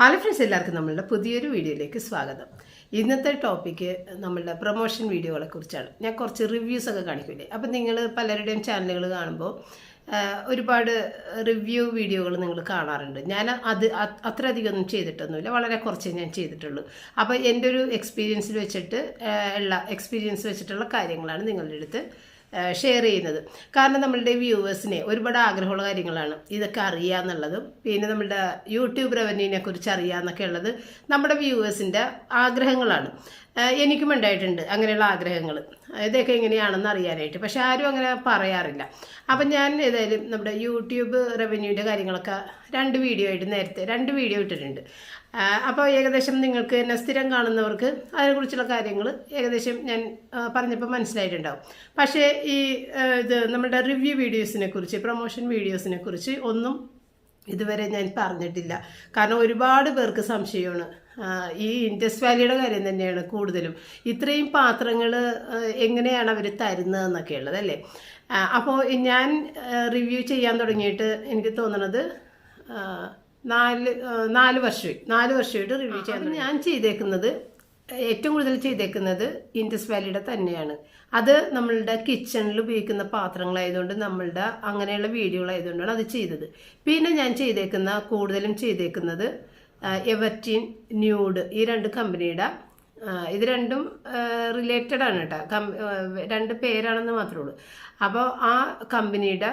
Hello friends എല്ലാവർക്കും നമ്മളുടെ പുതിയൊരു വീഡിയോയിലേക്ക് സ്വാഗതം. ഇന്നത്തെ ടോപ്പിക്ക് നമ്മളുടെ പ്രൊമോഷൻ വീഡിയോകളെ കുറിച്ചാണ്. ഞാൻ കുറച്ച് റിവ്യൂസ് ഒക്കെ കാണിക്കില്ലേ അപ്പം നിങ്ങൾ പലരുടെയും ചാനലുകൾ കാണുമ്പോൾ ഒരുപാട് റിവ്യൂ വീഡിയോകൾ നിങ്ങൾ കാണാറുണ്ട്. ഞാൻ അത് അത്ര അത്രയധികം ഒന്നും ചെയ്തിട്ടൊന്നുമില്ല. വളരെ കുറച്ചേ ഞാൻ ചെയ്തിട്ടുള്ളൂ. അപ്പോൾ എന്റെ ഒരു എക്സ്പീരിയൻസിൽ വെച്ചിട്ട് ഉള്ള എക്സ്പീരിയൻസ് വെച്ചിട്ടുള്ള കാര്യങ്ങളാണ് നിങ്ങളുടെ അടുത്ത് ഷെയർ ചെയ്യുന്നത്. കാരണം നമ്മളുടെ വ്യൂവേഴ്സിനെ ഒരുപാട് ആഗ്രഹമുള്ള കാര്യങ്ങളാണ്. ഇതൊക്കെ അറിയാന്നുള്ളതും പിന്നെ നമ്മുടെ യൂട്യൂബ് റവന്യൂവിനെ കുറിച്ച് അറിയാന്നൊക്കെ ഉള്ളത് നമ്മുടെ വ്യൂവേഴ്സിന്റെ ആഗ്രഹങ്ങളാണ്. എനിക്കും ഉണ്ടായിട്ടുണ്ട് അങ്ങനെയുള്ള ആഗ്രഹങ്ങൾ ഇതൊക്കെ എങ്ങനെയാണെന്ന് അറിയാനായിട്ട്. പക്ഷെ ആരും അങ്ങനെ പറയാറില്ല. അപ്പം ഞാൻ ഏതായാലും നമ്മുടെ യൂട്യൂബ് റവന്യൂവിന്റെ കാര്യങ്ങളൊക്കെ രണ്ട് വീഡിയോ ആയിട്ട് നേരത്തെ രണ്ട് വീഡിയോ ഇട്ടിട്ടുണ്ട്. അപ്പോൾ ഏകദേശം നിങ്ങൾക്ക് എന്നെ സ്ഥിരം കാണുന്നവർക്ക് അതിനെക്കുറിച്ചുള്ള കാര്യങ്ങൾ ഏകദേശം ഞാൻ പറഞ്ഞപ്പോൾ മനസ്സിലായിട്ടുണ്ടാവും. പക്ഷേ ഈ ഇത് നമ്മുടെ റിവ്യൂ വീഡിയോസിനെ കുറിച്ച് പ്രൊമോഷൻ വീഡിയോസിനെ കുറിച്ച് ഒന്നും ഇതുവരെ ഞാൻ പറഞ്ഞിട്ടില്ല. കാരണം ഒരുപാട് പേർക്ക് സംശയമാണ്. ഈ ഇൻഡസ് വാലിയുടെ കാര്യം തന്നെയാണ് കൂടുതലും. ഇത്രയും പാത്രങ്ങൾ എങ്ങനെയാണ് അവർ തരുന്നതെന്നൊക്കെ ഉള്ളത് അല്ലേ? അപ്പോൾ ഞാൻ റിവ്യൂ ചെയ്യാൻ തുടങ്ങിയിട്ട് എനിക്ക് തോന്നണത് നാല് നാല് വർഷമായി. നാല് വർഷമായിട്ട് റിവ്യൂ ചെയ്യാൻ ഞാൻ ചെയ്തേക്കുന്നത് ഏറ്റവും കൂടുതൽ ചെയ്തേക്കുന്നത് ഇൻഡസ് വാലിയുടെ തന്നെയാണ്. അത് നമ്മളുടെ കിച്ചണിൽ ഉപയോഗിക്കുന്ന പാത്രങ്ങളായതുകൊണ്ട് നമ്മളുടെ അങ്ങനെയുള്ള വീഡിയോകളായതുകൊണ്ടാണ് അത് ചെയ്തത്. പിന്നെ ഞാൻ ചെയ്തേക്കുന്ന കൂടുതലും ചെയ്തേക്കുന്നത് എവർറ്റീൻ ന്യൂഡ് ഈ രണ്ട് കമ്പനിയുടെ ഇത് രണ്ടും റിലേറ്റഡ് ആണ് കേട്ടോ രണ്ട് പേരാണെന്ന് മാത്രമേ ഉള്ളൂ. അപ്പോൾ ആ കമ്പനിയുടെ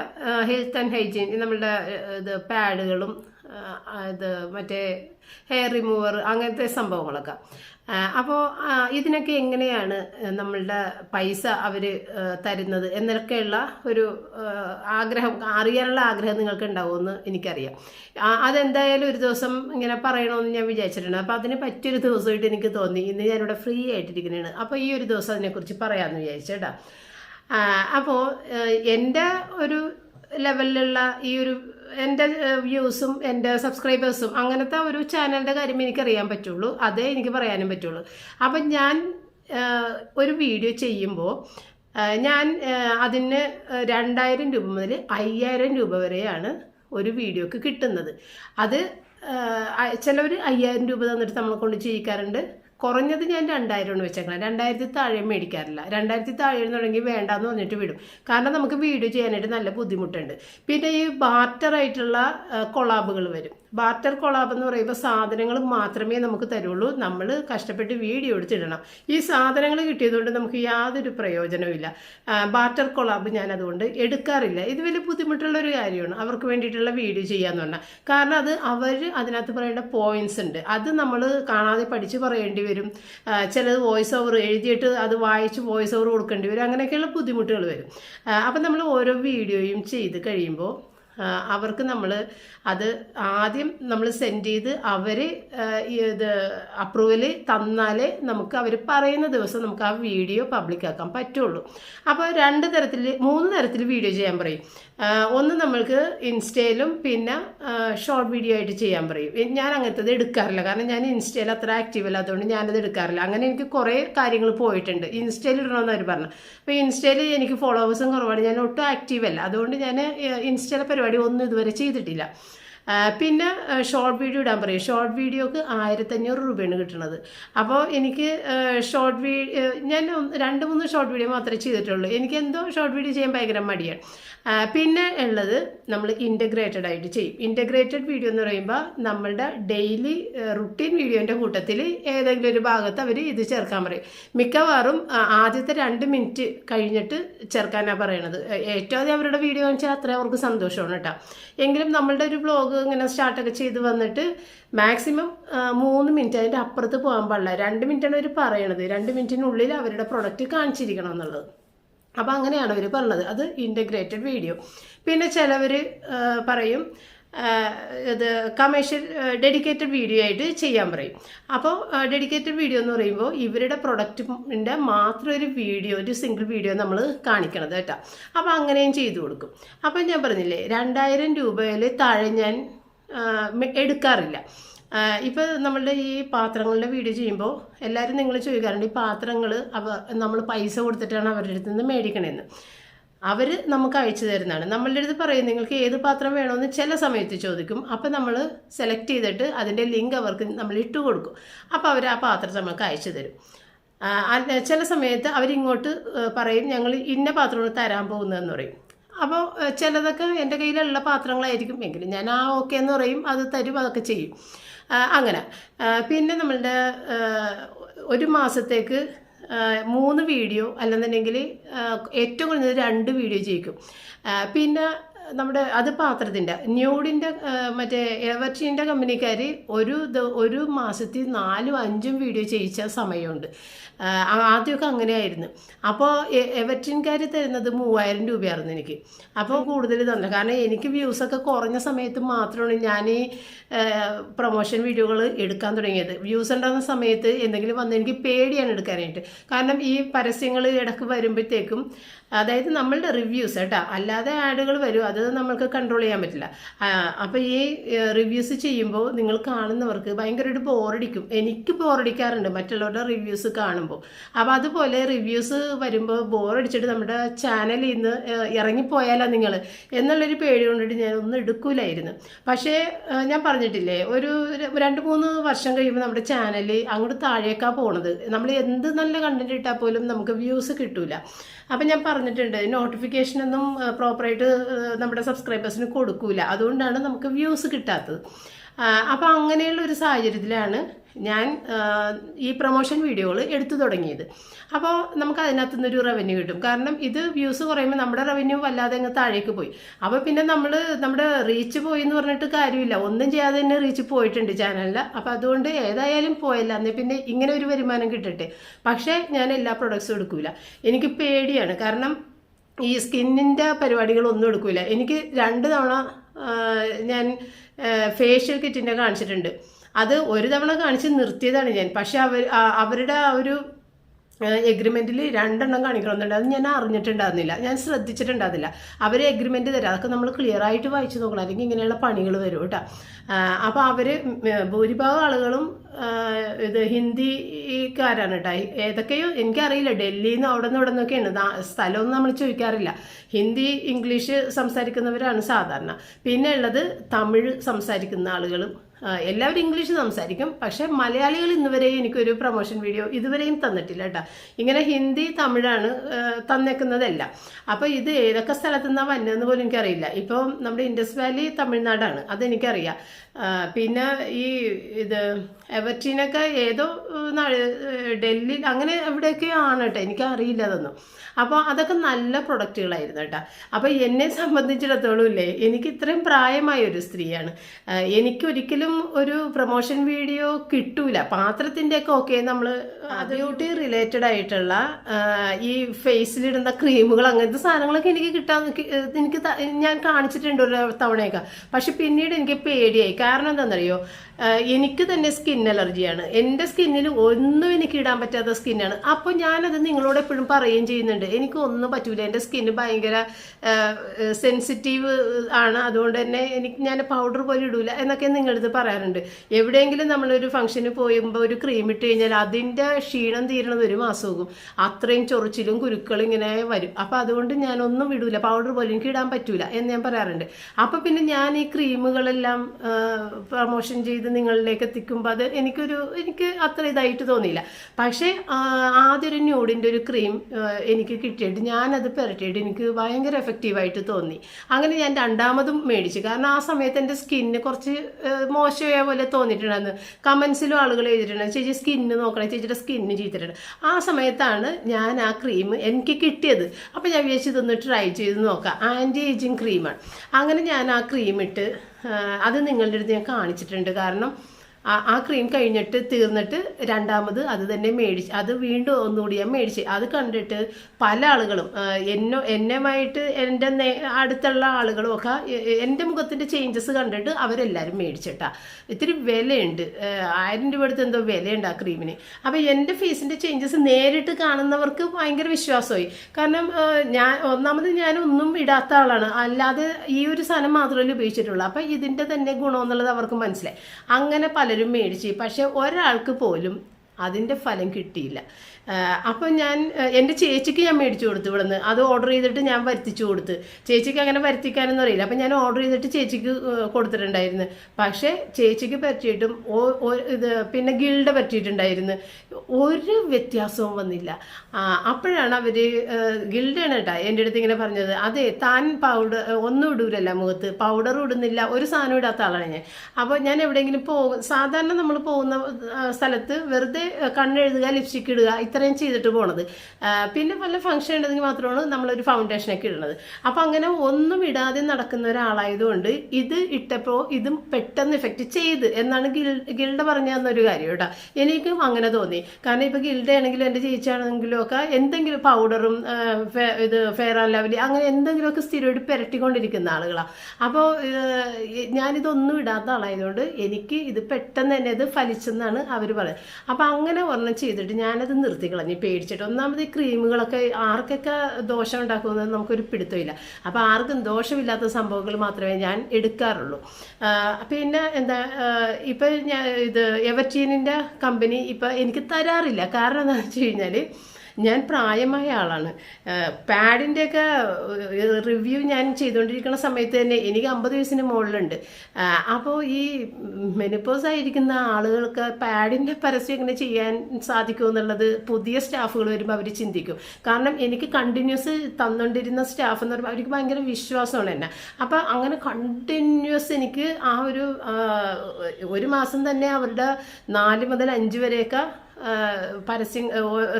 ഹെൽത്ത് ആൻഡ് ഹൈജീൻ നമ്മളുടെ ഇത് പാഡുകളും ഇത് മറ്റേ ഹെയർ റിമൂവർ അങ്ങനത്തെ സംഭവങ്ങളൊക്കെ. അപ്പോൾ ഇതിനൊക്കെ എങ്ങനെയാണ് നമ്മളുടെ പൈസ അവർ തരുന്നത് എന്നൊക്കെയുള്ള ഒരു ആഗ്രഹം അറിയാനുള്ള ആഗ്രഹം നിങ്ങൾക്ക് ഉണ്ടാവുമെന്ന് എനിക്കറിയാം അതെന്തായാലും ഒരു ദിവസം ഇങ്ങനെ പറയണമെന്ന് ഞാൻ വിചാരിച്ചിട്ടുണ്ട്. അപ്പോൾ അതിന് പറ്റിയൊരു ദിവസമായിട്ട് എനിക്ക് തോന്നി. ഇന്ന് ഞാനിവിടെ ഫ്രീ ആയിട്ടിരിക്കുന്നതാണ്. അപ്പോൾ ഈ ഒരു ദിവസം അതിനെക്കുറിച്ച് പറയാമെന്ന് വിചാരിച്ചേട്ടാ അപ്പോൾ എന്റെ ഒരു ലെവലിലുള്ള ഈ ഒരു എന്റെ വ്യൂസും എന്റെ സബ്സ്ക്രൈബേഴ്സും അങ്ങനത്തെ ഒരു ചാനലിന്റെ കാര്യം എനിക്കറിയാൻ പറ്റുള്ളൂ. അതേ എനിക്ക് പറയാനും പറ്റുള്ളൂ. അപ്പം ഞാൻ ഒരു വീഡിയോ ചെയ്യുമ്പോൾ ഞാൻ അതിന് രണ്ടായിരം രൂപ മുതൽ അയ്യായിരം രൂപ വരെയാണ് ഒരു വീഡിയോക്ക് കിട്ടുന്നത്. അത് ചിലവർ അയ്യായിരം രൂപ തന്നിട്ട് നമ്മളെ കൊണ്ട് ചെയ്യിക്കാറുണ്ട്. കുറഞ്ഞത് ഞാൻ രണ്ടായിരമാണ് വെച്ചേക്കണം. രണ്ടായിരത്തി താഴെ മേടിക്കാറില്ല. രണ്ടായിരത്തി താഴെ തുടങ്ങി വേണ്ടാന്ന് പറഞ്ഞിട്ട് വിടും. കാരണം നമുക്ക് വീഡിയോ ചെയ്യാനായിട്ട് നല്ല ബുദ്ധിമുട്ടുണ്ട്. പിന്നെ ഈ ബാർട്ടറായിട്ടുള്ള കൊളാബുകൾ വരും. ബാർട്ടർ കൊളാബ് എന്ന് പറയുമ്പോൾ സാധനങ്ങൾ മാത്രമേ നമുക്ക് തരുള്ളൂ. നമ്മൾ കഷ്ടപ്പെട്ട് വീഡിയോ എടുത്തിടണം. ഈ സാധനങ്ങൾ കിട്ടിയതുകൊണ്ട് നമുക്ക് യാതൊരു പ്രയോജനവുമില്ല. ബാർട്ടർ കൊളാബ് ഞാൻ അതുകൊണ്ട് എടുക്കാറില്ല. ഇത് വലിയ ബുദ്ധിമുട്ടുള്ള ഒരു കാര്യമാണ്. അവർക്ക് വേണ്ടിയിട്ടുള്ള വീഡിയോ ചെയ്യാന്ന് പറഞ്ഞാൽ. കാരണം അത് അവർ അതിനകത്ത് പറയേണ്ട പോയിന്റ്സ് ഉണ്ട്. അത് നമ്മൾ കാണാതെ പഠിച്ച് പറയേണ്ടി വരും. ചിലത് വോയിസ് ഓവർ എഴുതിയിട്ട് അത് വായിച്ച് വോയിസ് ഓവർ കൊടുക്കേണ്ടി വരും. അങ്ങനെയൊക്കെയുള്ള ബുദ്ധിമുട്ടുകൾ വരും. അപ്പം നമ്മൾ ഓരോ വീഡിയോയും ചെയ്ത് കഴിയുമ്പോൾ അവർക്ക് നമ്മൾ അത് ആദ്യം നമ്മൾ സെൻഡ് ചെയ്ത് അവർ ഇത് അപ്രൂവൽ തന്നാലേ നമുക്ക് അവർ പറയുന്ന ദിവസം നമുക്ക് ആ വീഡിയോ പബ്ലിക് ആക്കാൻ പറ്റുള്ളൂ. അപ്പോൾ രണ്ട് തരത്തിൽ മൂന്ന് തരത്തിൽ വീഡിയോ ചെയ്യാൻ പറയും. ഒന്ന് നമ്മൾക്ക് ഇൻസ്റ്റയിലും പിന്നെ ഷോർട്ട് വീഡിയോ ആയിട്ട് ചെയ്യാൻ പറയും. ഞാൻ അങ്ങനത്തത് എടുക്കാറില്ല. കാരണം ഞാൻ ഇൻസ്റ്റയിൽ അത്ര ആക്റ്റീവ് അല്ലാത്തതുകൊണ്ട് ഞാനത് എടുക്കാറില്ല. അങ്ങനെ എനിക്ക് കുറേ കാര്യങ്ങൾ പോയിട്ടുണ്ട്. ഇൻസ്റ്റയിൽ ഇടണമെന്ന് അവർ പറഞ്ഞു. അപ്പോൾ ഇൻസ്റ്റയിൽ എനിക്ക് ഫോളോവേഴ്സും കുറവാണ്. ഞാൻ ഒട്ടും ആക്റ്റീവ് അല്ല. അതുകൊണ്ട് ഞാൻ ഇൻസ്റ്റയിലെ പരിപാടി ഒന്നും ഇതുവരെ ചെയ്തിട്ടില്ല. പിന്നെ ഷോർട്ട് വീഡിയോ ഇടാൻ പറയും. ഷോർട്ട് വീഡിയോക്ക് ആയിരത്തഞ്ഞൂറ് രൂപയാണ് കിട്ടുന്നത്. അപ്പോൾ എനിക്ക് ഷോർട്ട് വീഡിയോ ഞാൻ രണ്ട് മൂന്ന് ഷോർട്ട് വീഡിയോ മാത്രമേ ചെയ്തിട്ടുള്ളൂ. എനിക്ക് എന്തോ ഷോർട്ട് വീഡിയോ ചെയ്യാൻ ഭയങ്കര മടിയാണ്. പിന്നെ ഉള്ളത് നമ്മൾ ഇന്റഗ്രേറ്റഡ് ആയിട്ട് ചെയ്യും. ഇന്റഗ്രേറ്റഡ് വീഡിയോ എന്ന് പറയുമ്പോൾ നമ്മളുടെ ഡെയിലി റുട്ടീൻ വീഡിയോന്റെ കൂട്ടത്തിൽ ഏതെങ്കിലും ഒരു ഭാഗത്ത് അവർ ഇത് ചേർക്കാൻ പറയും. മിക്കവാറും ആദ്യത്തെ രണ്ട് മിനിറ്റ് കഴിഞ്ഞിട്ട് ചേർക്കാനാണ് പറയണത്. ഏറ്റവും ആദ്യം അവരുടെ വീഡിയോ കാണിച്ചാൽ അത്ര അവർക്ക് സന്തോഷമാണ് കേട്ടോ. എങ്കിലും നമ്മളുടെ ഒരു ബ്ലോഗ് ഇങ്ങനെ സ്റ്റാർട്ടൊക്കെ ചെയ്ത് വന്നിട്ട് മാക്സിമം മൂന്ന് മിനിറ്റ് അതിന്റെ അപ്പുറത്ത് പോകാൻ പാടില്ല. രണ്ട് മിനിറ്റാണ് അവർ പറയണത്. രണ്ട് മിനിറ്റിനുള്ളിൽ അവരുടെ പ്രൊഡക്റ്റ് കാണിച്ചിരിക്കണം എന്നുള്ളത്. അപ്പോൾ അങ്ങനെയാണ് അവർ പറഞ്ഞത്. അത് ഇന്റഗ്രേറ്റഡ് വീഡിയോ പിന്നെ ചിലവർ പറയും ഇത് കമേഴ്ഷ്യൽ ഡെഡിക്കേറ്റഡ് വീഡിയോ ആയിട്ട് ചെയ്യാൻ പറയും. അപ്പോൾ ഡെഡിക്കേറ്റഡ് വീഡിയോ എന്ന് പറയുമ്പോൾ ഇവരുടെ പ്രൊഡക്റ്റിന്റെ മാത്രം ഒരു വീഡിയോ ഒരു സിംഗിൾ വീഡിയോ നമ്മൾ കാണിക്കണത് കേട്ടോ. അപ്പോൾ അങ്ങനെയും ചെയ്തു കൊടുക്കും. അപ്പം ഞാൻ പറഞ്ഞില്ലേ രണ്ടായിരം രൂപയിൽ താഴെ ഞാൻ എടുക്കാറില്ല. ഇപ്പോൾ നമ്മളുടെ ഈ പാത്രങ്ങളുടെ വീഡിയോ ചെയ്യുമ്പോൾ എല്ലാവരും നിങ്ങൾ ചോദിക്കാറുണ്ട് ഈ പാത്രങ്ങൾ അവ നമ്മൾ പൈസ കൊടുത്തിട്ടാണ് അവരുടെ അടുത്ത് നിന്ന് മേടിക്കണമെന്ന് അവർ നമുക്ക് അയച്ചു തരുന്നതാണ്. നമ്മളുടെ അടുത്ത് പറയും നിങ്ങൾക്ക് ഏത് പാത്രം വേണമെന്ന് ചില സമയത്ത് ചോദിക്കും. അപ്പോൾ നമ്മൾ സെലക്ട് ചെയ്തിട്ട് അതിന്റെ ലിങ്ക് അവർക്ക് നമ്മൾ ഇട്ട് കൊടുക്കും. അപ്പോൾ അവർ ആ പാത്രം നമുക്ക് അയച്ചു തരും. ചില സമയത്ത് അവരിങ്ങോട്ട് പറയും ഞങ്ങൾ ഇന്ന പാത്രമാണ് തരാൻ പോകുന്നതെന്ന് പറയും. അപ്പോൾ ചിലതൊക്കെ എന്റെ കയ്യിലുള്ള പാത്രങ്ങളായിരിക്കും. എങ്കിലും ഞാൻ ആ ഓക്കെ എന്ന് പറയും. അത് തരും അതൊക്കെ ചെയ്യും. അങ്ങനെ. പിന്നെ നമ്മളുടെ ഒരു മാസത്തേക്ക് മൂന്ന് വീഡിയോ അല്ലെന്നുണ്ടെങ്കിൽ ഏറ്റവും കുറഞ്ഞത് രണ്ട് വീഡിയോ ചെയ്യിക്കും പിന്നെ നമ്മുടെ അത് പാത്രത്തിന്റെ ന്യൂഡിന്റെ മറ്റേ എവർട്ടീന്റെ കമ്പനിക്കാർ ഒരു ഒരു മാസത്തിൽ നാലും അഞ്ചും വീഡിയോ ചെയ്യിച്ച സമയമുണ്ട്. ആദ്യമൊക്കെ അങ്ങനെയായിരുന്നു. അപ്പോൾ എവർട്ടീൻകാർ തരുന്നത് മൂവായിരം രൂപയായിരുന്നു എനിക്ക്. അപ്പോൾ കൂടുതൽ തന്നെ കാരണം എനിക്ക് വ്യൂസൊക്കെ കുറഞ്ഞ സമയത്ത് മാത്രമാണ് ഞാൻ ഈ പ്രൊമോഷൻ വീഡിയോകൾ എടുക്കാൻ തുടങ്ങിയത്. വ്യൂസ് ഉണ്ടാകുന്ന സമയത്ത് എന്തെങ്കിലും വന്ന് എനിക്ക് പേടിയാണ് എടുക്കാനായിട്ട്. കാരണം ഈ പരസ്യങ്ങൾ ഇടയ്ക്ക് വരുമ്പോഴത്തേക്കും അതായത് നമ്മളുടെ റിവ്യൂസ് കേട്ടോ അല്ലാതെ ആഡുകൾ വരും. അത് നമ്മൾക്ക് കൺട്രോൾ ചെയ്യാൻ പറ്റില്ല. അപ്പോൾ ഈ റിവ്യൂസ് ചെയ്യുമ്പോൾ നിങ്ങൾ കാണുന്നവർക്ക് ഭയങ്കര ഒരു ബോറടിക്കും എനിക്ക് ബോറടിക്കാറുണ്ട് മറ്റുള്ളവരുടെ റിവ്യൂസ് കാണുമ്പോൾ അപ്പോൾ അതുപോലെ റിവ്യൂസ് വരുമ്പോൾ ബോറടിച്ചിട്ട് നമ്മുടെ ചാനലിൽ നിന്ന് ഇറങ്ങിപ്പോയാലോ നിങ്ങൾ എന്നുള്ളൊരു പേടി കൊണ്ടിട്ട് ഞാൻ ഒന്നും എടുക്കൂലായിരുന്നു. പക്ഷേ ഞാൻ പറഞ്ഞിട്ടില്ലേ ഒരു രണ്ട് മൂന്ന് വർഷം കഴിയുമ്പോൾ നമ്മുടെ ചാനൽ അങ്ങോട്ട് താഴേക്കാ പോണത്. നമ്മൾ എന്ത് നല്ല കണ്ടന്റ് ഇട്ടാൽ പോലും നമുക്ക് വ്യൂസ് കിട്ടൂല. അപ്പം ഞാൻ പറഞ്ഞിട്ടുണ്ട് നോട്ടിഫിക്കേഷനൊന്നും പ്രോപ്പറായിട്ട് നമ്മുടെ സബ്സ്ക്രൈബേഴ്സിന് കൊടുക്കൂല. അതുകൊണ്ടാണ് നമുക്ക് വ്യൂസ് കിട്ടാത്തത്. അപ്പോൾ അങ്ങനെയുള്ള ഒരു സാഹചര്യത്തിലാണ് ഞാൻ ഈ പ്രൊമോഷൻ വീഡിയോകൾ എടുത്തു തുടങ്ങിയത്. അപ്പോൾ നമുക്ക് അതിനകത്തു നിന്നൊരു റവന്യൂ കിട്ടും. കാരണം ഇത് വ്യൂസ് കുറയുമ്പോൾ നമ്മുടെ റവന്യൂ വല്ലാതെ അങ്ങ് താഴേക്ക് പോയി. അപ്പോൾ പിന്നെ നമ്മൾ നമ്മുടെ റീച്ച് പോയി എന്ന് പറഞ്ഞിട്ട് കാര്യമില്ല. ഒന്നും ചെയ്യാതെ തന്നെ റീച്ച് പോയിട്ടുണ്ട് ചാനലിൽ അപ്പോൾ അതുകൊണ്ട് ഏതായാലും പോയല്ല. എന്നാൽ പിന്നെ ഇങ്ങനെ ഒരു വരുമാനം കിട്ടട്ടെ. പക്ഷേ ഞാൻ എല്ലാ പ്രൊഡക്ട്സും എടുക്കില്ല എനിക്ക് പേടിയാണ്. കാരണം ഈ സ്കിന്നിന്റെ പരിപാടികളൊന്നും എടുക്കില്ല എനിക്ക് രണ്ട് തവണ ഞാൻ ഫേഷ്യൽ കിറ്റിന്റെ കാണിച്ചിട്ടുണ്ട്. അത് ഒരു തവണ കാണിച്ച് നിർത്തിയതാണ് ഞാൻ. പക്ഷെ അവർ അവരുടെ ആ ഒരു എഗ്രിമെന്റിൽ രണ്ടെണ്ണം കാണിക്കണമെന്നുണ്ട്. അത് ഞാൻ അറിഞ്ഞിട്ടുണ്ടായിരുന്നില്ല. ഞാൻ ശ്രദ്ധിച്ചിട്ടുണ്ടായിരുന്നില്ല. അവർ എഗ്രിമെന്റ് തരാം. അതൊക്കെ നമ്മൾ ക്ലിയർ ആയിട്ട് വായിച്ചു നോക്കണം. അല്ലെങ്കിൽ ഇങ്ങനെയുള്ള പണികൾ വരും കേട്ടോ. അപ്പോൾ അവർ ഭൂരിഭാഗം ആളുകളും ഇത് ഹിന്ദിക്കാരാണ് കേട്ടോ ഏതൊക്കെയോ എനിക്കറിയില്ല. ഡൽഹിയിൽ നിന്ന് അവിടെ നിന്ന് ഇവിടെ നിന്നൊക്കെയാണ് സ്ഥലമൊന്നും നമ്മൾ ചോദിക്കാറില്ല. ഹിന്ദി ഇംഗ്ലീഷ് സംസാരിക്കുന്നവരാണ് സാധാരണ. പിന്നെ ഉള്ളത് തമിഴ് സംസാരിക്കുന്ന ആളുകളും എല്ലാവരും ഇംഗ്ലീഷ് സംസാരിക്കും. പക്ഷെ മലയാളികൾ ഇന്നുവരെയും എനിക്കൊരു പ്രൊമോഷൻ വീഡിയോ ഇതുവരെയും തന്നിട്ടില്ല കേട്ടോ ഇങ്ങനെ ഹിന്ദി തമിഴാണ് തന്നേക്കുന്നതല്ല. അപ്പോൾ ഇത് ഏതൊക്കെ സ്ഥലത്തു നിന്നാണ് വന്നതെന്ന് പോലും എനിക്കറിയില്ല. ഇപ്പോൾ നമ്മുടെ ഇൻഡസ് വാലി തമിഴ്നാടാണ്. അതെനിക്കറിയാം. പിന്നെ ഈ ഇത് എവർട്ടീനൊക്കെ ഏതോ ഡൽഹി അങ്ങനെ എവിടെയൊക്കെയോ ആണ് കേട്ടോ? എനിക്കറിയില്ല അതൊന്നും. അപ്പോൾ അതൊക്കെ നല്ല പ്രൊഡക്റ്റുകളായിരുന്നു കേട്ടോ. അപ്പോൾ എന്നെ സംബന്ധിച്ചിടത്തോളം ഇല്ലേ എനിക്ക് ഇത്രയും പ്രായമായ ഒരു സ്ത്രീയാണ്. എനിക്കൊരിക്കലും ഒരു പ്രൊമോഷൻ വീഡിയോ കിട്ടൂല. പാത്രത്തിന്റെയൊക്കെ ഓക്കെ നമ്മൾ ബ്യൂട്ടി റിലേറ്റഡ് ആയിട്ടുള്ള ഈ ഫേസിലിടുന്ന ക്രീമുകൾ അങ്ങനത്തെ സാധനങ്ങളൊക്കെ എനിക്ക് കിട്ടാൻ എനിക്ക് എനിക്ക് ഞാൻ കാണിച്ചിട്ടുണ്ട് ഒരു തവണയൊക്കെ. പക്ഷെ പിന്നീട് എനിക്ക് പേടിയായി. കാരണം എന്താണെന്നറിയോ എനിക്ക് തന്നെ സ്കിൻ അലർജിയാണ് എന്റെ സ്കിന്നിൽ ഒന്നും എനിക്ക് ഇടാൻ പറ്റാത്ത സ്കിന്നാണ് അപ്പോൾ ഞാനത് നിങ്ങളോട് എപ്പോഴും പറയുകയും ചെയ്യുന്നുണ്ട്. എനിക്ക് ഒന്നും പറ്റൂല. എന്റെ സ്കിന്ന് ഭയങ്കര സെൻസിറ്റീവ് ആണ്. അതുകൊണ്ട് തന്നെ എനിക്ക് ഞാൻ പൗഡർ പോലും ഇടൂല എന്നൊക്കെ നിങ്ങളിത് പറയാറുണ്ട്. എവിടെയെങ്കിലും നമ്മളൊരു ഫംഗ്ഷന് പോയുമ്പോൾ ഒരു ക്രീം ഇട്ട് കഴിഞ്ഞാൽ അതിന്റെ ക്ഷീണം തീരണത് ഒരു മാസമാകും. അത്രയും ചൊറിച്ചിലും കുരുക്കളും ഇങ്ങനെ വരും. അപ്പോൾ അതുകൊണ്ട് ഞാനൊന്നും ഇടൂല. പൗഡർ പോലും എനിക്ക് ഇടാൻ പറ്റൂല എന്ന് ഞാൻ പറയാറുണ്ട്. അപ്പോൾ പിന്നെ ഞാൻ ഈ ക്രീമുകളെല്ലാം പ്രൊമോഷൻ ചെയ്ത് നിങ്ങളിലേക്ക് എത്തിക്കുമ്പോൾ അത് എനിക്കൊരു എനിക്ക് അത്ര ഇതായിട്ട് തോന്നിയില്ല. പക്ഷേ ആദ്യ ഒരു ന്യൂഡിന്റെ ഒരു ക്രീം എനിക്ക് കിട്ടിയിട്ട് ഞാനത് പുരട്ടിയിട്ട് എനിക്ക് ഭയങ്കര എഫക്റ്റീവായിട്ട് തോന്നി. അങ്ങനെ ഞാൻ രണ്ടാമതും മേടിച്ചു. കാരണം ആ സമയത്ത് എന്റെ സ്കിന്ന് കുറച്ച് മോശമായ പോലെ തോന്നിയിട്ടുണ്ടായിരുന്നു. കമൻസിലും ആളുകൾ എഴുതിയിട്ടുണ്ട് ചേച്ചി സ്കിന്ന് നോക്കണേ ചേച്ചിയുടെ സ്കിന്ന് ചെയ്തിട്ടുണ്ട് ആ സമയത്താണ് ഞാൻ ആ ക്രീം എനിക്ക് കിട്ടിയത്. അപ്പോൾ ഞാൻ വിചാരിച്ചു ഇതൊന്ന് ട്രൈ ചെയ്ത് നോക്കാം. ആന്റി ഏജിങ് ക്രീമാണ്. അങ്ങനെ ഞാൻ ആ ക്രീം ഇട്ട് അത് നിങ്ങളുടെ അടുത്ത് ഞാൻ കാണിച്ചിട്ടുണ്ട്. കാരണം ആ- ക്രീം കഴിഞ്ഞിട്ട് തീർന്നിട്ട് രണ്ടാമത് അത് തന്നെ മേടിച്ച് അത് വീണ്ടും ഒന്നുകൂടി ഞാൻ മേടിച്ച്. അത് കണ്ടിട്ട് പല ആളുകളും എന്നോ എന്നുമായിട്ട് എന്റെ അടുത്തുള്ള ആളുകളും ഒക്കെ എന്റെ മുഖത്തിന്റെ ചേഞ്ചസ് കണ്ടിട്ട് അവരെല്ലാവരും മേടിച്ചിട്ടാ. ഇത്തിരി വിലയുണ്ട്. ആയിരം രൂപ അടുത്ത് എന്തോ വിലയുണ്ട് ആ ക്രീമിന് അപ്പോൾ എന്റെ ഫേസിന്റെ ചേഞ്ചസ് നേരിട്ട് കാണുന്നവർക്ക് ഭയങ്കര വിശ്വാസമായി. കാരണം ഞാൻ ഒന്നാമത് ഞാൻ ഒന്നും ഇടാത്ത ആളാണ്. അല്ലാതെ ഈ ഒരു സാധനം മാത്രമല്ലേ ഉപയോഗിച്ചിട്ടുള്ളൂ. അപ്പം ഇതിന്റെ തന്നെ ഗുണമെന്നുള്ളത് അവർക്ക് മനസ്സിലായി. അങ്ങനെ പലരും മേടിച്ച് പക്ഷെ ഒരാൾക്ക് പോലും അതിന്റെ ഫലം കിട്ടിയില്ല. അപ്പം ഞാൻ എന്റെ ചേച്ചിക്ക് ഞാൻ മേടിച്ചു കൊടുത്തു ഇവിടുന്ന്. അത് ഓർഡർ ചെയ്തിട്ട് ഞാൻ വരുത്തിച്ചു കൊടുത്ത്. ചേച്ചിക്ക് അങ്ങനെ വരുത്തിക്കാനൊന്നും അറിയില്ല. അപ്പം ഞാൻ ഓർഡർ ചെയ്തിട്ട് ചേച്ചിക്ക് കൊടുത്തിട്ടുണ്ടായിരുന്നു. പക്ഷേ ചേച്ചിക്ക് പറ്റിയിട്ടും ഇത് പിന്നെ ഗിൽഡ് പറ്റിയിട്ടുണ്ടായിരുന്നു. ഒരു വ്യത്യാസവും വന്നില്ല. അപ്പോഴാണ് അവർ ഗിൽഡാണ് കേട്ടോ എന്റെ അടുത്ത് ഇങ്ങനെ പറഞ്ഞത്. അതെ താൻ പൗഡർ ഒന്നും ഇടൂലല്ല മുഖത്ത്. പൗഡർ ഇടുന്നില്ല. ഒരു സാധനം ഇടാത്ത ആളാണ് ഞാൻ. അപ്പോൾ ഞാൻ എവിടെയെങ്കിലും പോകും. സാധാരണ നമ്മൾ പോകുന്ന സ്ഥലത്ത് വെറുതെ കണ്ണെഴുതുക ലിപ്സ്റ്റിക് ഇടുക ഇത്രയും ചെയ്തിട്ട് പോണത്. പിന്നെ വല്ല ഫംഗ്ഷൻ ഉണ്ടെങ്കിൽ മാത്രമാണ് നമ്മളൊരു ഫൗണ്ടേഷനൊക്കെ ഇടുന്നത്. അപ്പം അങ്ങനെ ഒന്നും ഇടാതെ നടക്കുന്ന ഒരാളായതുകൊണ്ട് ഇത് ഇട്ടപ്പോൾ ഇതും പെട്ടെന്ന് ഇഫക്റ്റ് ചെയ്ത് എന്നാണ് ഗിൽ ഗിൽഡ പറഞ്ഞു തന്നൊരു കാര്യം കേട്ടോ. എനിക്കും അങ്ങനെ തോന്നി. കാരണം ഇപ്പോൾ ഗിൽഡ ആണെങ്കിലും എന്റെ ചേച്ചിയാണെങ്കിലും ഒക്കെ എന്തെങ്കിലും പൗഡറും ഇത് ഫെയർ ആൻഡ് ലവലി അങ്ങനെ എന്തെങ്കിലുമൊക്കെ സ്ഥിരമായിട്ട് പുരട്ടിക്കൊണ്ടിരിക്കുന്ന ആളുകളാണ് അപ്പോൾ ഞാനിതൊന്നും ഇടാത്ത ആളായതുകൊണ്ട് എനിക്ക് ഇത് പെട്ടെന്ന് തന്നെ ഇത് ഫലിച്ചെന്നാണ് അവർ പറയുന്നത്. അപ്പോൾ അങ്ങനെ ഒരെണ്ണം ചെയ്തിട്ട് ഞാനത് നിർത്തി. കളഞ്ഞു പേടിച്ചിട്ട് ഒന്നാമത് ഈ ക്രീമുകളൊക്കെ ആർക്കൊക്കെ ദോഷം ഉണ്ടാക്കുന്നത് നമുക്കൊരു പിടുത്തമില്ല. അപ്പോൾ ആർക്കും ദോഷമില്ലാത്ത സംഭവങ്ങൾ മാത്രമേ ഞാൻ എടുക്കാറുള്ളൂ. പിന്നെ എന്താ ഇപ്പം ഞാൻ ഇത് എവർറ്റീനിന്റെ കമ്പനി ഇപ്പം എനിക്ക് തരാറില്ല. കാരണം എന്താണെന്ന് വെച്ച് കഴിഞ്ഞാൽ ഞാൻ പ്രായമായ ആളാണ്. പാഡിന്റെയൊക്കെ റിവ്യൂ ഞാൻ ചെയ്തുകൊണ്ടിരിക്കുന്ന സമയത്ത് തന്നെ എനിക്ക് അമ്പത് വയസ്സിന് മുകളിലുണ്ട്. അപ്പോൾ ഈ മെനിപ്പോസ് ആയിരിക്കുന്ന ആളുകൾക്ക് പാഡിന്റെ പരസ്യം എങ്ങനെ ചെയ്യാൻ സാധിക്കും എന്നുള്ളത് പുതിയ സ്റ്റാഫുകൾ വരുമ്പോൾ അവർ ചിന്തിക്കും. കാരണം എനിക്ക് കണ്ടിന്യൂസ് തന്നുകൊണ്ടിരുന്ന സ്റ്റാഫ് എന്ന് പറയുമ്പോൾ അവർക്ക് ഭയങ്കര വിശ്വാസമാണ് എന്നെ. അപ്പോൾ അങ്ങനെ കണ്ടിന്യൂസ് എനിക്ക് ആ ഒരു ഒരു മാസം തന്നെ അവരുടെ നാല് മുതൽ അഞ്ച് വരെയൊക്കെ പരസ്യം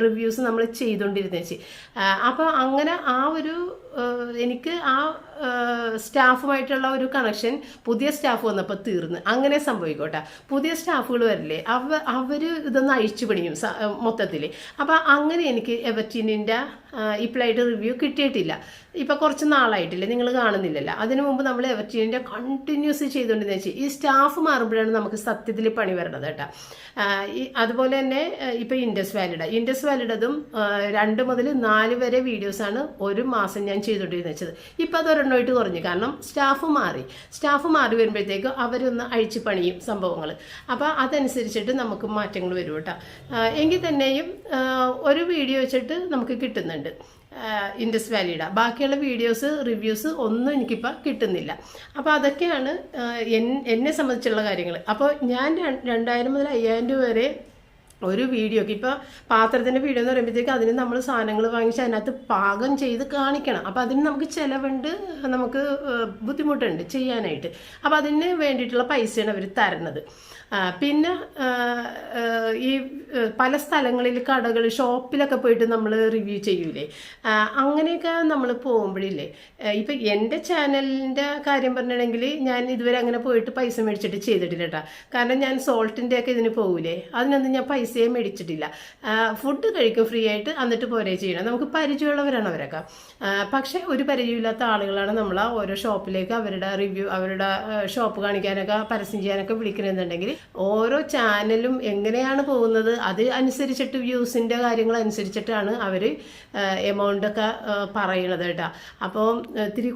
റിവ്യൂസ് നമ്മൾ ചെയ്തുകൊണ്ടിരുന്നേച്ചി അപ്പോൾ അങ്ങനെ ആ ഒരു എനിക്ക് ആ സ്റ്റാഫുമായിട്ടുള്ള ഒരു കണക്ഷൻ പുതിയ സ്റ്റാഫ് വന്നപ്പോൾ തീർന്ന്. അങ്ങനെ സംഭവിക്കോട്ടെ. പുതിയ സ്റ്റാഫുകൾ വരില്ലേ അവ അവർ ഇതൊന്ന് അഴിച്ചു പണിയും മൊത്തത്തിൽ അപ്പോൾ അങ്ങനെ എനിക്ക് എവർറ്റീനിന്റെ ഇപ്പോഴായിട്ട് റിവ്യൂ കിട്ടിയിട്ടില്ല. ഇപ്പോൾ കുറച്ച് നാളായിട്ടില്ല നിങ്ങൾ കാണുന്നില്ലല്ലോ. അതിനു മുമ്പ് നമ്മൾ എവർറ്റീനിന്റെ കണ്ടിന്യൂസ് ചെയ്തുകൊണ്ടിരുന്ന വെച്ചാൽ ഈ സ്റ്റാഫ് മാറുമ്പോഴാണ് നമുക്ക് സത്യത്തിൽ പണി വരണത് കേട്ടോ. അതുപോലെ തന്നെ ഇപ്പോൾ ഇൻഡസ് വാലിഡ് ഇൻഡസ് വാലിഡതും രണ്ട് മുതൽ നാല് വരെ വീഡിയോസാണ് ഒരു മാസം ഞാൻ ചെയ്തുകൊണ്ടിരുന്നത് വെച്ചത്. ഇപ്പോൾ അത് ഒരെണ്ണമായിട്ട് കുറഞ്ഞു. കാരണം സ്റ്റാഫ് മാറി. സ്റ്റാഫ് മാറി വരുമ്പോഴത്തേക്ക് അവരൊന്ന് അഴിച്ചു പണിയും സംഭവങ്ങൾ അപ്പോൾ അതനുസരിച്ചിട്ട് നമുക്ക് മാറ്റങ്ങൾ വരും കേട്ടോ. എങ്കിൽ തന്നെയും ഒരു വീഡിയോ വെച്ചിട്ട് നമുക്ക് കിട്ടുന്നുണ്ട്. ഇൻഡസ് വാലിയുടെ ബാക്കിയുള്ള വീഡിയോസ് റിവ്യൂസ് ഒന്നും എനിക്കിപ്പോൾ കിട്ടുന്നില്ല. അപ്പോൾ അതൊക്കെയാണ് എന്നെ സംബന്ധിച്ചുള്ള കാര്യങ്ങൾ അപ്പോൾ ഞാൻ രണ്ടായിരം മുതൽ അയ്യായിരം രൂപ വരെ ഒരു വീഡിയോക്ക്. ഇപ്പോൾ പാത്രത്തിന്റെ വീഡിയോ എന്ന് പറയുമ്പോഴത്തേക്ക് അതിന് നമ്മൾ സാധനങ്ങൾ വാങ്ങിച്ച് അതിനകത്ത് പാകം ചെയ്ത് കാണിക്കണം. അപ്പോൾ അതിന് നമുക്ക് ചിലവുണ്ട് നമുക്ക് ബുദ്ധിമുട്ടുണ്ട് ചെയ്യാനായിട്ട്. അപ്പോൾ അതിന് വേണ്ടിയിട്ടുള്ള പൈസയാണ് അവർ തരുന്നത് പിന്നെ ഈ പല സ്ഥലങ്ങളിൽ കടകൾ ഷോപ്പിലൊക്കെ പോയിട്ട് നമ്മൾ റിവ്യൂ ചെയ്യൂലേ? അങ്ങനെയൊക്കെ നമ്മൾ പോകുമ്പോഴില്ലേ ഇപ്പം എന്റെ ചാനലിന്റെ കാര്യം പറഞ്ഞിട്ടുണ്ടെങ്കിൽ ഞാൻ ഇതുവരെ അങ്ങനെ പോയിട്ട് പൈസ മേടിച്ചിട്ട് ചെയ്തിട്ടില്ല കേട്ടോ. കാരണം ഞാൻ സോൾട്ടിന്റെ ഒക്കെ ഇതിന് പോകൂലേ അതിനൊന്നും ഞാൻ പൈസയെ മേടിച്ചിട്ടില്ല. ഫുഡ് കഴിക്കും ഫ്രീ ആയിട്ട് എന്നിട്ട് പോരെ ചെയ്യണം. നമുക്ക് പരിചയമുള്ളവരാണ് അവരൊക്കെ. പക്ഷെ ഒരു പരിചയമില്ലാത്ത ആളുകളാണ് നമ്മൾ ഓരോ ഷോപ്പിലേക്ക് അവരുടെ റിവ്യൂ അവരുടെ ഷോപ്പ് കാണിക്കാനൊക്കെ പരസ്യം ചെയ്യാനൊക്കെ വിളിക്കണമെന്നുണ്ടെങ്കിൽ ഓരോ ചാനലും എങ്ങനെയാണ് പോകുന്നത് അത് അനുസരിച്ചിട്ട് വ്യൂസിന്റെ കാര്യങ്ങൾ അനുസരിച്ചിട്ടാണ് അവർ എമൗണ്ട് ഒക്കെ പറയണത് കേട്ടോ. അപ്പോൾ ഇത്തിരി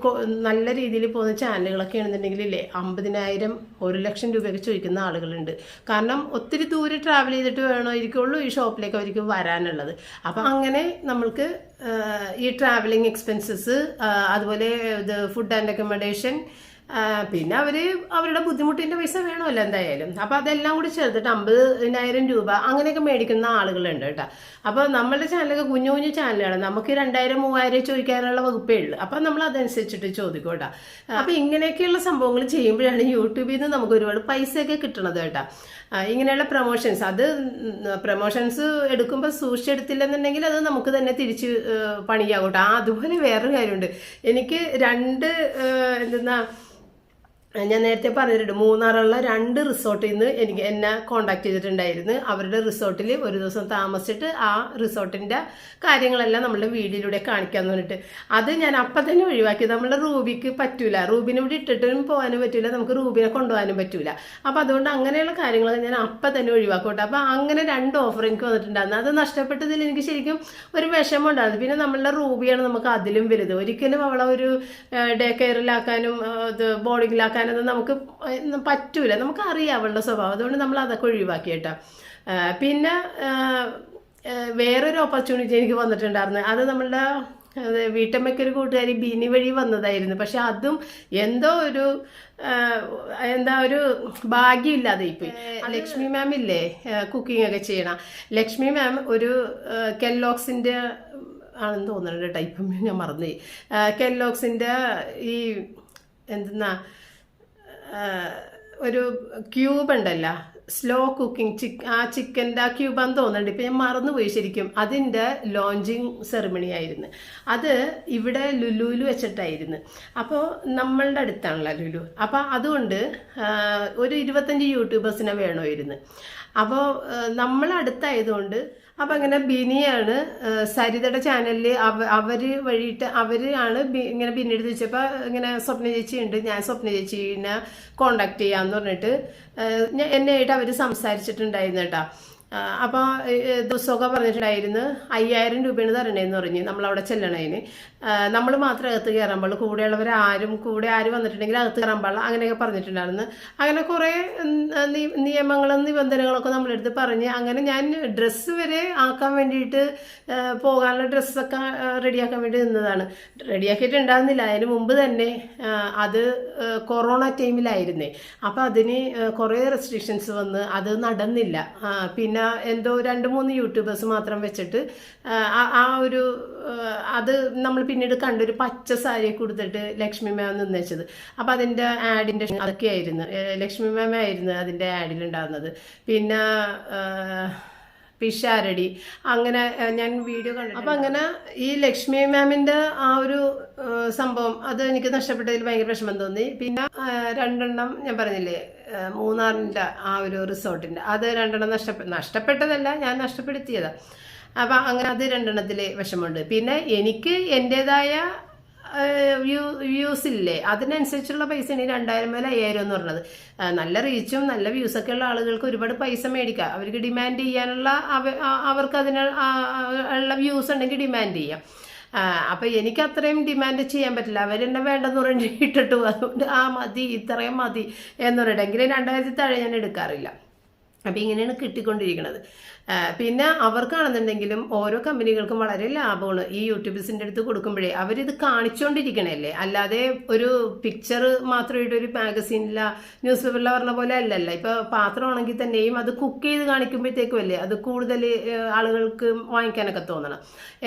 നല്ല രീതിയിൽ പോകുന്ന ചാനലുകളൊക്കെ ആണെന്നുണ്ടെങ്കിൽ ഇല്ലേ അമ്പതിനായിരം ഒരു ലക്ഷം രൂപയൊക്കെ ചോദിക്കുന്ന ആളുകളുണ്ട്. കാരണം ഒത്തിരി ദൂരെ ട്രാവൽ ചെയ്തിട്ട് വേണമായിരിക്കുള്ളൂ ഈ ഷോപ്പിലേക്ക് അവർക്ക് വരാനുള്ളത്. അപ്പം അങ്ങനെ നമ്മൾക്ക് ഈ ട്രാവലിംഗ് എക്സ്പെൻസസ് അതുപോലെ ഇത് ഫുഡ് ആൻഡ് അക്കോമഡേഷൻ പിന്നെ അവർ അവരുടെ ബുദ്ധിമുട്ടിന്റെ പൈസ വേണമല്ലോ എന്തായാലും. അപ്പോൾ അതെല്ലാം കൂടി ചേർത്തിട്ട് അമ്പതിനായിരം രൂപ അങ്ങനെയൊക്കെ മേടിക്കുന്ന ആളുകളുണ്ട് കേട്ടോ. അപ്പോൾ നമ്മളുടെ ചാനലൊക്കെ കുഞ്ഞു കുഞ്ഞു ചാനലാണ് നമുക്ക് രണ്ടായിരം മൂവായിരം ചോദിക്കാനുള്ള വകുപ്പേ ഉള്ളൂ. അപ്പൊ നമ്മൾ അതനുസരിച്ചിട്ട് ചോദിക്കും കേട്ടോ. അപ്പൊ ഇങ്ങനെയൊക്കെയുള്ള സംഭവങ്ങൾ ചെയ്യുമ്പോഴാണ് യൂട്യൂബിൽ നിന്ന് നമുക്ക് ഒരുപാട് പൈസയൊക്കെ കിട്ടണത് കേട്ടോ. ഇങ്ങനെയുള്ള പ്രൊമോഷൻസ് അത് പ്രൊമോഷൻസ് എടുക്കുമ്പോൾ സൂക്ഷിച്ചെടുത്തില്ലെന്നുണ്ടെങ്കിൽ അത് നമുക്ക് തന്നെ തിരിച്ച് പണിയാകട്ടെ അതുപോലെ വേറൊരു കാര്യമുണ്ട്. എനിക്ക് രണ്ട് എന്തെന്നാ ഞാൻ നേരത്തെ പറഞ്ഞിട്ടുണ്ട് മൂന്നാറുള്ള രണ്ട് റിസോർട്ടിൽ നിന്ന് എനിക്ക് എന്നെ കോണ്ടാക്ട് ചെയ്തിട്ടുണ്ടായിരുന്നു. അവരുടെ റിസോർട്ടിൽ ഒരു ദിവസം താമസിച്ചിട്ട് ആ റിസോർട്ടിന്റെ കാര്യങ്ങളെല്ലാം നമ്മളുടെ വീഡിയോയിലൂടെ കാണിക്കാന്ന് പറഞ്ഞിട്ട്. അത് ഞാൻ അപ്പം തന്നെ ഒഴിവാക്കി നമ്മളുടെ റൂബിക്ക് പറ്റൂല. റൂബിനെ ഇവിടെ ഇട്ടിട്ടും പോകാനും പറ്റൂല. നമുക്ക് റൂബിനെ കൊണ്ടുപോകാനും പറ്റൂല. അപ്പം അതുകൊണ്ട് അങ്ങനെയുള്ള കാര്യങ്ങളൊക്കെ ഞാൻ അപ്പം തന്നെ ഒഴിവാക്കോട്ടെ. അപ്പം അങ്ങനെ രണ്ട് ഓഫർ എനിക്ക് വന്നിട്ടുണ്ടായിരുന്നു. അത് നഷ്ടപ്പെട്ടതിൽ എനിക്ക് ശരിക്കും ഒരു വിഷമം ഉണ്ടായിരുന്നു പിന്നെ നമ്മളുടെ റൂബിയാണ് നമുക്ക് അതിലും വലുത്. ഒരിക്കലും അവളെ ഒരു ഡേ കെയറിലാക്കാനും ബോർഡിങ്ങിലാക്കാനും ഇതാക്കാനൊന്നും നമുക്ക് പറ്റൂല നമുക്ക് അറിയാം അവളുടെ സ്വഭാവം. അതുകൊണ്ട് നമ്മൾ അതൊക്കെ ഒഴിവാക്കി കേട്ടോ പിന്നെ വേറൊരു ഓപ്പർച്യൂണിറ്റി എനിക്ക് വന്നിട്ടുണ്ടായിരുന്നു. അത് നമ്മളുടെ വീട്ടമ്മയ്ക്കൊരു കൂട്ടുകാരി ബിനി വഴി വന്നതായിരുന്നു. പക്ഷെ അതും എന്തോ ഒരു എന്താ ഒരു ഭാഗ്യമില്ലാതെ ഇപ്പൊ ലക്ഷ്മി മാം ഇല്ലേ? കുക്കിംഗ് ഒക്കെ ചെയ്യണം. ലക്ഷ്മി മാം ഒരു കെല്ലോക്സിന്റെ ആണെന്ന് തോന്നുന്നുണ്ട് ടൈപ്പ് ഞാൻ മറന്നുപോയി. കെല്ലോക്സിന്റെ ഈ എന്തെന്നാ ഒരു ക്യൂബ് ഉണ്ടല്ലോ സ്ലോ കുക്കിംഗ് ചിക്ക് ആ ചിക്കന്റെ ആ ക്യൂബാന്ന് തോന്നുന്നുണ്ട്. ഇപ്പം ഞാൻ മറന്നുപോയി ശരിക്കും. അതിന്റെ ലോഞ്ചിങ് സെറിമണി ആയിരുന്നു അത് ഇവിടെ ലുലുവിൽ വെച്ചിട്ടായിരുന്നു. അപ്പോൾ നമ്മളുടെ അടുത്താണല്ലോ ലുലു. അപ്പോൾ അതുകൊണ്ട് ഒരു ഇരുപത്തഞ്ച് യൂട്യൂബേഴ്സിനെ വേണമായിരുന്നു. അപ്പോൾ നമ്മൾ അടുത്തായതുകൊണ്ട് അപ്പം അങ്ങനെ ബിനിയാണ് സരിതയുടെ ചാനലിൽ അവ അവർ വഴിയിട്ട് അവർ ആണ് ബി- ഇങ്ങനെ പിന്നീട് ചോദിച്ചപ്പോൾ ഇങ്ങനെ സ്വപ്ന ചേച്ചി ഉണ്ട് ഞാൻ സ്വപ്ന ചേച്ചീനെ കോണ്ടാക്ട് ചെയ്യാമെന്ന് പറഞ്ഞിട്ട് എന്നെ ആയിട്ട് അവർ സംസാരിച്ചിട്ടുണ്ടായിരുന്നു കേട്ടോ. അപ്പോൾ ദിവസമൊക്കെ പറഞ്ഞിട്ടുണ്ടായിരുന്നു അയ്യായിരം രൂപയാണ് തരണേന്ന് പറഞ്ഞു നമ്മളവിടെ ചെല്ലണേന്. നമ്മൾ മാത്രം അകത്ത് കയറാൻ പാടുള്ളൂ കൂടെയുള്ളവർ ആരും കൂടെ ആരും വന്നിട്ടുണ്ടെങ്കിൽ അകത്ത് കയറാൻ പാടില്ല അങ്ങനെയൊക്കെ പറഞ്ഞിട്ടുണ്ടായിരുന്നു. അങ്ങനെ കുറേ നിയമങ്ങളും നിബന്ധനകളൊക്കെ നമ്മളെടുത്ത് പറഞ്ഞ് അങ്ങനെ ഞാൻ ഡ്രസ്സ് വരെ ആക്കാൻ വേണ്ടിയിട്ട് പോകാനുള്ള ഡ്രസ്സൊക്കെ റെഡിയാക്കാൻ വേണ്ടി നിന്നതാണ്. റെഡിയാക്കിയിട്ടുണ്ടായിരുന്നില്ല അതിന് മുമ്പ് തന്നെ അത് കൊറോണ ടൈമിലായിരുന്നേ. അപ്പോൾ അതിന് കുറേ റെസ്ട്രിക്ഷൻസ് വന്ന് അത് നടന്നില്ല. ആ, പിന്നെ എന്തോ രണ്ട് മൂന്ന് യൂട്യൂബേഴ്സ് മാത്രം വെച്ചിട്ട് ആ, ഒരു അത് നമ്മൾ പിന്നീട് കണ്ടൊരു പച്ച സാരി കൊടുത്തിട്ട് ലക്ഷ്മി മാം നിന്നേച്ചത്. അപ്പം അതിന്റെ ആഡിന്റെ അതൊക്കെയായിരുന്നു. ലക്ഷ്മി മാം ആയിരുന്നു അതിന്റെ ആഡിലുണ്ടാകുന്നത് പിന്നെ പിഷാരടി. അങ്ങനെ ഞാൻ വീഡിയോ കണ്ടു അപ്പം അങ്ങനെ ഈ ലക്ഷ്മി മാമിന്റെ ആ ഒരു സംഭവം അത് എനിക്ക് നഷ്ടപ്പെട്ടതിൽ ഭയങ്കര വിഷമം തോന്നി. പിന്നെ രണ്ടെണ്ണം ഞാൻ പറഞ്ഞില്ലേ മൂന്നാറിന്റെ ആ ഒരു റിസോർട്ടിന്റെ അത് രണ്ടെണ്ണം നഷ്ടപ്പെട്ട നഷ്ടപ്പെട്ടതല്ല ഞാൻ നഷ്ടപ്പെടുത്തിയതാണ് അപ്പം അങ്ങനെ അത് രണ്ടെണ്ണത്തിൽ വിഷമമുണ്ട്. പിന്നെ എനിക്ക് എന്റെതായ വ്യൂ വ്യൂസ് ഇല്ലേ? അതിനനുസരിച്ചുള്ള പൈസ ഇനി രണ്ടായിരം മേലെ അയ്യായിരം എന്ന് പറഞ്ഞത്. നല്ല റീച്ചും നല്ല വ്യൂസ് ഒക്കെ ഉള്ള ആളുകൾക്ക് ഒരുപാട് പൈസ മേടിക്കാം. അവർക്ക് ഡിമാൻഡ് ചെയ്യാനുള്ള അവ- അവർക്ക് അതിന് ഉള്ള വ്യൂസ് ഉണ്ടെങ്കിൽ ഡിമാൻഡ് ചെയ്യാം. അപ്പൊ എനിക്ക് അത്രയും ഡിമാൻഡ് ചെയ്യാൻ പറ്റില്ല. അവരെന്നെ വേണ്ടെന്ന് പറഞ്ഞ് ഇട്ടിട്ട്. അതുകൊണ്ട് ആ മതി ഇത്രയും മതി എന്ന് പറഞ്ഞിട്ടെങ്കിലും രണ്ടായിരത്തി താഴെ ഞാൻ എടുക്കാറില്ല. അപ്പം ഇങ്ങനെയാണ് കിട്ടിക്കൊണ്ടിരിക്കുന്നത് പിന്നെ അവർക്കാണെന്നുണ്ടെങ്കിലും ഓരോ കമ്പനികൾക്കും വളരെ ലാഭമാണ്. ഈ യൂട്യൂബേഴ്സിന്റെ അടുത്ത് കൊടുക്കുമ്പോഴേ അവരിത് കാണിച്ചുകൊണ്ടിരിക്കണല്ലേ അല്ലാതെ ഒരു പിക്ചർ മാത്രമായിട്ട് ഒരു മാഗസീനില ന്യൂസ് പേപ്പറിലെ പറഞ്ഞ പോലെ അല്ലല്ല. ഇപ്പോൾ പാത്രമാണെങ്കിൽ തന്നെയും അത് കുക്ക് ചെയ്ത് കാണിക്കുമ്പോഴത്തേക്കും അല്ലേ അത് കൂടുതൽ ആളുകൾക്ക് വാങ്ങിക്കാനൊക്കെ തോന്നണം.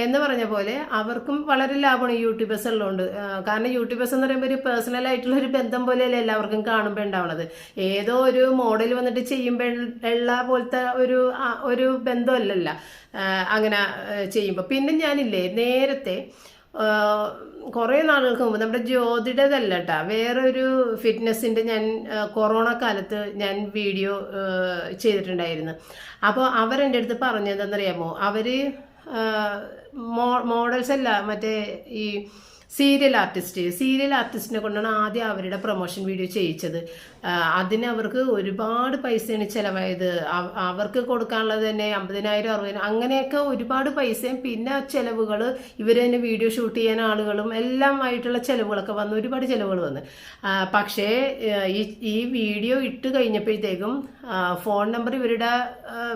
എന്ന് പറഞ്ഞ പോലെ അവർക്കും വളരെ ലാഭമാണ് ഈ യൂട്യൂബേഴ്സ് ഉള്ളതുകൊണ്ട് കാരണം യൂട്യൂബേഴ്സ് എന്ന് പറയുമ്പോൾ ഒരു പേഴ്സണൽ ആയിട്ടുള്ള ഒരു ബന്ധം പോലെയല്ലേ എല്ലാവർക്കും കാണുമ്പോൾ ഉണ്ടാവണത്. ഏതോ ഒരു മോഡൽ വന്നിട്ട് ചെയ്യുമ്പോഴുള്ള പോലത്തെ ഒരു ഒരു ബന്ധമല്ലല്ല. അങ്ങനെ ചെയ്യുമ്പോൾ പിന്നെ ഞാനില്ലേ നേരത്തെ കുറേ നാളുകൾക്ക് മുമ്പ് നമ്മുടെ ജ്യോതിയുടേതല്ല കേട്ടോ വേറൊരു ഫിറ്റ്നസിന്റെ ഞാൻ കൊറോണ കാലത്ത് ഞാൻ വീഡിയോ ചെയ്തിട്ടുണ്ടായിരുന്നു. അപ്പോൾ അവരെന്റെ അടുത്ത് പറഞ്ഞതെന്നറിയാമോ അവർ മോഡൽസ് അല്ല മറ്റേ ഈ സീരിയൽ ആർട്ടിസ്റ്റ് സീരിയൽ ആർട്ടിസ്റ്റിനെ കൊണ്ടാണ് ആദ്യം അവരുടെ പ്രൊമോഷൻ വീഡിയോ ചെയ്യിച്ചത്. അതിന് അവർക്ക് ഒരുപാട് പൈസയാണ് ചിലവായത്. അവർക്ക് കൊടുക്കാനുള്ളത് തന്നെ അമ്പതിനായിരം അറുപതിനായിരം അങ്ങനെയൊക്കെ ഒരുപാട് പൈസയും പിന്നെ ചിലവുകൾ ഇവർ തന്നെ വീഡിയോ ഷൂട്ട് ചെയ്യാൻ ആളുകളും എല്ലാം ആയിട്ടുള്ള ചിലവുകളൊക്കെ വന്നു ഒരുപാട് ചിലവുകൾ വന്നു. പക്ഷേ ഈ ഈ വീഡിയോ ഇട്ട് കഴിഞ്ഞപ്പോഴത്തേക്കും ഫോൺ നമ്പർ ഇവരുടെ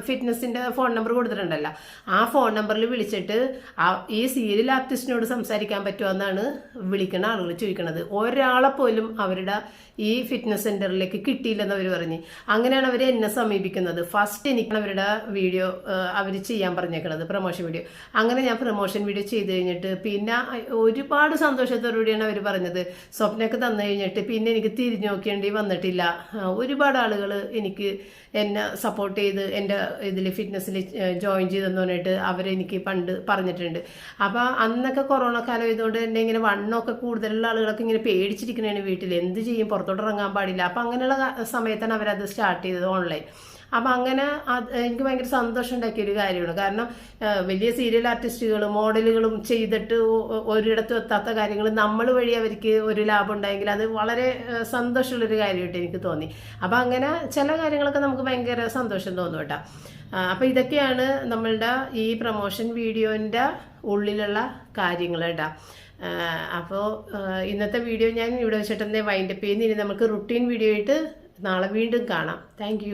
ഫിറ്റ്നസിന്റെ ഫോൺ നമ്പർ കൊടുത്തിട്ടുണ്ടല്ലോ. ആ ഫോൺ നമ്പറിൽ വിളിച്ചിട്ട് ഈ സീരിയൽ ആർട്ടിസ്റ്റിനോട് സംസാരിക്കാൻ പറ്റുമോ വിളിക്കുന്ന ആളുകൾ ചോദിക്കണത് ഒരാളെ പോലും അവരുടെ ഈ ഫിറ്റ്നസ് സെന്ററിലേക്ക് കിട്ടിയില്ലെന്ന് അവർ പറഞ്ഞ്. അങ്ങനെയാണ് അവർ എന്നെ സമീപിക്കുന്നത്. ഫസ്റ്റ് എനിക്ക് അവരുടെ വീഡിയോ അവർ ചെയ്യാൻ പറഞ്ഞേക്കണത് പ്രൊമോഷൻ വീഡിയോ അങ്ങനെ ഞാൻ പ്രൊമോഷൻ വീഡിയോ ചെയ്ത് കഴിഞ്ഞിട്ട് പിന്നെ ഒരുപാട് സന്തോഷത്തോടുകൂടിയാണ് അവർ പറഞ്ഞത്. സ്വപ്നമൊക്കെ തന്നു കഴിഞ്ഞിട്ട് പിന്നെ എനിക്ക് തിരിഞ്ഞു നോക്കേണ്ടി വന്നിട്ടില്ല. ഒരുപാട് ആളുകൾ എനിക്ക് എന്നെ സപ്പോർട്ട് ചെയ്ത് എന്റെ ഇതിൽ ഫിറ്റ്നസ്സിൽ ജോയിൻ ചെയ്തെന്ന് പറഞ്ഞിട്ട് അവരെനിക്ക് പണ്ട് പറഞ്ഞിട്ടുണ്ട്. അപ്പോൾ അന്നൊക്കെ കൊറോണ കാലം ആയതുകൊണ്ട് തന്നെ ഇങ്ങനെ വണ്ണമൊക്കെ കൂടുതലുള്ള ആളുകളൊക്കെ ഇങ്ങനെ പേടിച്ചിരിക്കണേണ് വീട്ടിൽ എന്ത് ചെയ്യും? പുറത്തോട്ട് ഇറങ്ങാൻ പാടില്ല. അപ്പം അങ്ങനെയുള്ള സമയത്താണ് അവരത് സ്റ്റാർട്ട് ചെയ്തത് ഓൺലൈൻ അപ്പം അങ്ങനെ എനിക്ക് ഭയങ്കര സന്തോഷം ഉണ്ടാക്കിയ ഒരു കാര്യമാണ്. കാരണം വലിയ സീരിയൽ ആർട്ടിസ്റ്റുകളും മോഡലുകളും ചെയ്തിട്ട് ഒരിടത്തും എത്താത്ത കാര്യങ്ങൾ നമ്മൾ വഴി അവർക്ക് ഒരു ലാഭം ഉണ്ടായെങ്കിൽ അത് വളരെ സന്തോഷമുള്ളൊരു കാര്യമായിട്ട് എനിക്ക് തോന്നി. അപ്പം അങ്ങനെ ചില കാര്യങ്ങളൊക്കെ നമുക്ക് ഭയങ്കര സന്തോഷം തോന്നും കേട്ടോ. അപ്പം ഇതൊക്കെയാണ് നമ്മളുടെ ഈ പ്രൊമോഷൻ വീഡിയോന്റെ ഉള്ളിലുള്ള കാര്യങ്ങൾ കേട്ടോ. അപ്പോൾ ഇന്നത്തെ വീഡിയോ ഞാൻ ഇവിടെ വെച്ചിട്ടെന്നേ വൈൻഡപ്പ് ചെയ്യുന്നു. ഇനി നമുക്ക് റുട്ടീൻ വീഡിയോ ആയിട്ട് നാളെ വീണ്ടും കാണാം. താങ്ക്